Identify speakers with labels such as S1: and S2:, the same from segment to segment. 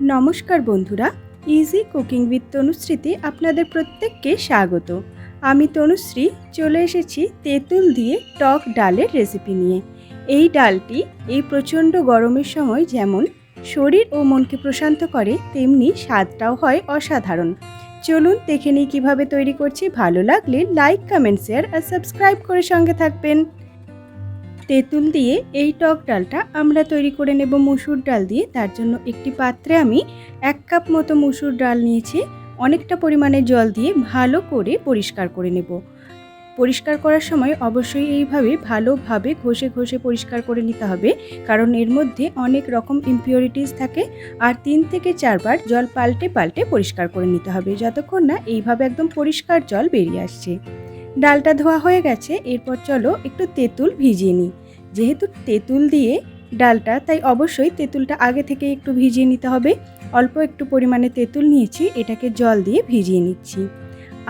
S1: নমস্কার বন্ধুরা easy cooking with তনুশ্রীতে আপনাদের প্রত্যেককে স্বাগত। আমি তনুশ্রী, চলে এসেছি তেঁতুল দিয়ে টক ডালের রেসিপি নিয়ে। এই ডালটি এই প্রচণ্ড গরমের সময় যেমন শরীর ও মনকে প্রশান্ত করে, তেমনি স্বাদটাও হয় অসাধারণ। চলুন দেখে নিই কীভাবে তৈরি করছি। ভালো লাগলে লাইক কমেন্ট শেয়ার আর সাবস্ক্রাইব করে সঙ্গে থাকবেন। তেঁতুল দিয়ে এই টক ডালটা আমরা তৈরি করে নেব মুসুর ডাল দিয়ে। তার জন্য একটি পাত্রে আমি এক কাপ মতো মুসুর ডাল নিয়েছি। অনেকটা পরিমাণে জল দিয়ে ভালো করে পরিষ্কার করে নেব। পরিষ্কার করার সময় অবশ্যই এইভাবে ভালোভাবে ঘষে ঘষে পরিষ্কার করে নিতে হবে। কারণ এর মধ্যে অনেক রকম ইম্পিউরিটিস থাকে। আর তিন থেকে চারবার জল পাল্টে পাল্টে পরিষ্কার করে নিতে হবে। যতক্ষণ না এইভাবে একদম পরিষ্কার জল বেরিয়ে আসছে। ডালটা ধোয়া হয়ে গেছে, এরপর চলো একটু তেঁতুল ভিজিয়ে নিই। যেহেতু তেঁতুল দিয়ে ডালটা, তাই অবশ্যই তেঁতুলটা আগে থেকে একটু ভিজিয়ে নিতে হবে। অল্প একটু পরিমাণে তেঁতুল নিয়েছি, এটাকে জল দিয়ে ভিজিয়ে নিচ্ছি।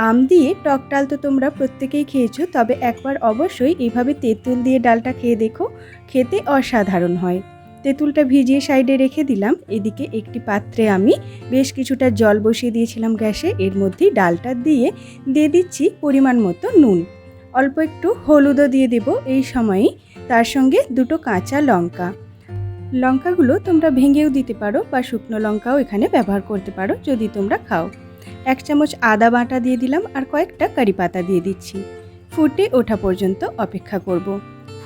S1: আম দিয়ে টক ডাল তো তোমরা প্রত্যেকেই খেয়েছো, তবে একবার অবশ্যই এইভাবে তেঁতুল দিয়ে ডালটা খেয়ে দেখো। খেতে অসাধারণ হয়। তেঁতুলটা ভিজিয়ে সাইডে রেখে দিলাম। এদিকে একটি পাত্রে আমি বেশ কিছুটা জল বসিয়ে দিয়েছিলাম গ্যাসে। এর মধ্যেই ডালটা দিয়ে দিয়ে দিচ্ছি পরিমাণ মতো নুন। অল্প একটু হলুদও দিয়ে দেব। এই সময়েই তার সঙ্গে দুটো কাঁচা লঙ্কা। লঙ্কাগুলো তোমরা ভেঙেও দিতে পারো বা শুকনো লঙ্কাও এখানে ব্যবহার করতে পারো যদি তোমরা খাও। এক চামচ আদা বাটা দিয়ে দিলাম আর কয়েকটা কারি পাতা দিয়ে দিচ্ছি। ফুটে ওঠা পর্যন্ত অপেক্ষা করব।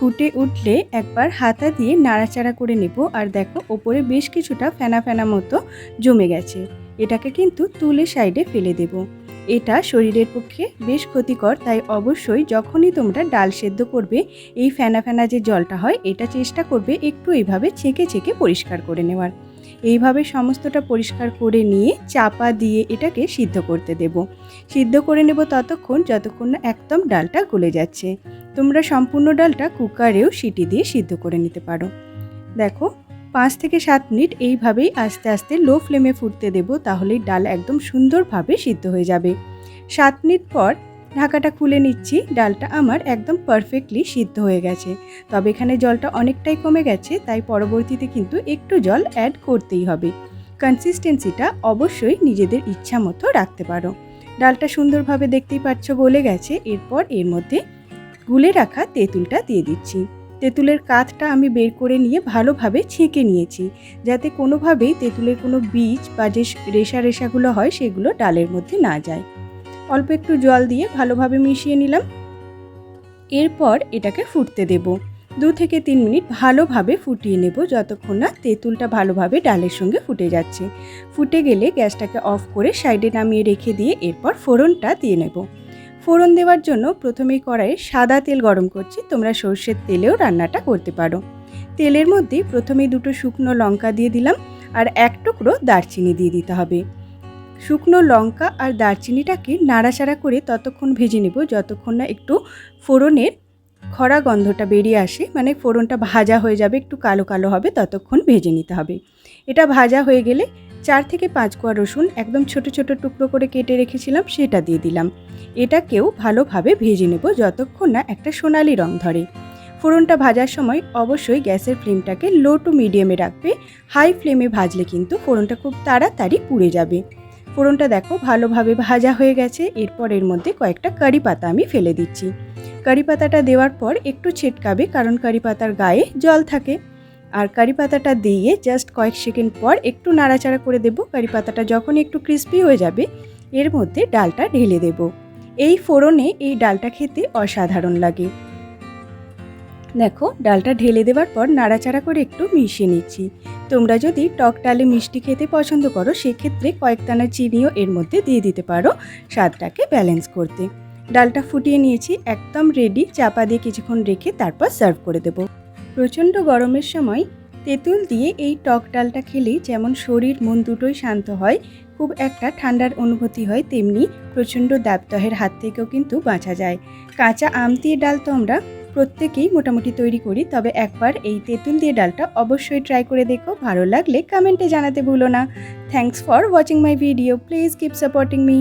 S1: ফুটে উঠলে একবার হাতা দিয়ে নাড়াচাড়া করে নেব। আর দেখো, ওপরে বেশ কিছুটা ফেনা ফেনা মতো জমে গেছে। এটাকে কিন্তু তুলে সাইডে ফেলে দেব। এটা শরীরের পক্ষে বেশ ক্ষতিকর, তাই অবশ্যই যখনই তোমরা ডাল সেদ্ধ করবে, এই ফেনা ফেনা যে জলটা হয়, এটা চেষ্টা করবে একটু এইভাবে ছেঁকে ছেঁকে পরিষ্কার করে নেওয়ার। এইভাবে সমস্তটা পরিষ্কার করে নিয়ে চাপা দিয়ে এটাকে সিদ্ধ করতে দেব। সিদ্ধ করে নেব ততক্ষণ যতক্ষণ না একদম ডালটা গলে যাচ্ছে। তোমরা সম্পূর্ণ ডালটা কুকারেও সিটি দিয়ে সিদ্ধ করে নিতে পারো। দেখো, পাঁচ থেকে সাত মিনিট এইভাবেই আস্তে আস্তে লো ফ্লেমে ফুটতে দেব, তাহলেই ডাল একদম সুন্দরভাবে সিদ্ধ হয়ে যাবে। সাত মিনিট পর ঢাকাটা খুলে নিচ্ছি, ডালটা আমার একদম পারফেক্টলি সিদ্ধ হয়ে গেছে। তবে এখানে জলটা অনেকটাই কমে গেছে, তাই পরবর্তীতে কিন্তু একটু জল অ্যাড করতেই হবে। কনসিস্টেন্সিটা অবশ্যই নিজেদের ইচ্ছা মতো রাখতে পারো। ডালটা সুন্দরভাবে দেখতেই পাচ্ছ গলে গেছে, এরপর এর মধ্যে গুলে রাখা তেঁতুলটা দিয়ে দিচ্ছি। তেঁতুলের কাঠটা আমি বের করে নিয়ে ভালোভাবে ছেঁকে নিয়েছি, যাতে কোনোভাবেই তেঁতুলের কোনো বীজ বা যে রেশা রেশাগুলো হয় সেগুলো ডালের মধ্যে না যায়। অল্প একটু জল দিয়ে ভালোভাবে মিশিয়ে নিলাম। এরপর এটাকে ফুটতে দেব। দু থেকে তিন মিনিট ভালোভাবে ফুটিয়ে নেব যতক্ষণ না তেঁতুলটা ভালোভাবে ডালের সঙ্গে ফুটে যাচ্ছে। ফুটে গেলে গ্যাসটাকে অফ করে সাইডে নামিয়ে রেখে দিয়ে এরপর ফোড়নটা দিয়ে নেব। ফোড়ন দেওয়ার জন্য প্রথমেই কড়াইয়ে সাদা তেল গরম করছি, তোমরা সর্ষের তেলেও রান্নাটা করতে পারো। তেলের মধ্যে প্রথমে দুটো শুকনো লঙ্কা দিয়ে দিলাম আর এক টুকরো দারচিনি দিয়ে দিতে হবে। শুকনো লঙ্কা আর দারচিনিটাকে নাড়াচাড়া করে ততক্ষণ ভেজে নেব যতক্ষণ না একটু ফোড়নের খরা গন্ধটা বেরিয়ে আসে মানে ফোড়নটা ভাজা হয়ে যাবে, একটু কালো কালো হবে, ততক্ষণ ভেজে নিতে হবে। এটা ভাজা হয়ে গেলে চার থেকে পাঁচ কোয়া রসুন একদম ছোট ছোট টুকরো করে কেটে রেখেছিলাম, সেটা দিয়ে দিলাম। এটাকেও ভালোভাবে ভেজে নেব যতক্ষণ না একটা সোনালি রং ধরে। ফোড়নটা ভাজার সময় অবশ্যই গ্যাসের ফ্লেমটাকে লো টু মিডিয়ামে রাখবে, হাই ফ্লেমে ভাজলে কিন্তু ফোড়নটা খুব তাড়াতাড়ি পুড়ে যাবে। ফোড়নটা দেখো ভালোভাবে ভাজা হয়ে গেছে। এরপর এর মধ্যে কয়েকটা কারি পাতা আমি ফেলে দিচ্ছি। কারি পাতাটা দেওয়ার পর একটু ছিটকাবে কারণ কারি পাতার গায়ে জল থাকে। আর কারি পাতাটা দিয়ে জাস্ট কয়েক সেকেন্ড পর একটু নাড়াচাড়া করে দেব। কারি পাতাটা যখন একটু ক্রিস্পি হয়ে যাবে, এর মধ্যে ডালটা ঢেলে দেব। এই ফোড়নে এই ডালটা খেতে অসাধারণ লাগে। দেখো, ডালটা ঢেলে দেওয়ার পর নাড়াচাড়া করে একটু মিশিয়ে নিচ্ছি। তোমরা যদি টক ডালে মিষ্টি খেতে পছন্দ করো, সেক্ষেত্রে কয়েকদানা চিনিও এর মধ্যে দিয়ে দিতে পারো স্বাদটাকে ব্যালেন্স করতে। ডালটা ফুটিয়ে নিয়েছি, একদম রেডি চাপা দিয়ে কিছুক্ষণ রেখে তারপর সার্ভ করে দেব। প্রচণ্ড গরমের সময় তেঁতুল দিয়ে এই টক ডালটা খেলেই যেমন শরীর, মন দুটোই শান্ত হয়, খুব একটা ঠান্ডার অনুভূতি হয় তেমনি প্রচণ্ড দাবদহের হাত থেকেও কিন্তু বাঁচা যায়। কাঁচা আম দিয়ে ডাল তো আমরা প্রত্যেকেই মোটামুটি তৈরি করি, তবে একবার এই তেঁতুল দিয়ে ডালটা অবশ্যই ট্রাই করে দেখো, ভালো লাগলে কমেন্টে জানাতে ভুলো না। Thanks for watching my video please keep supporting me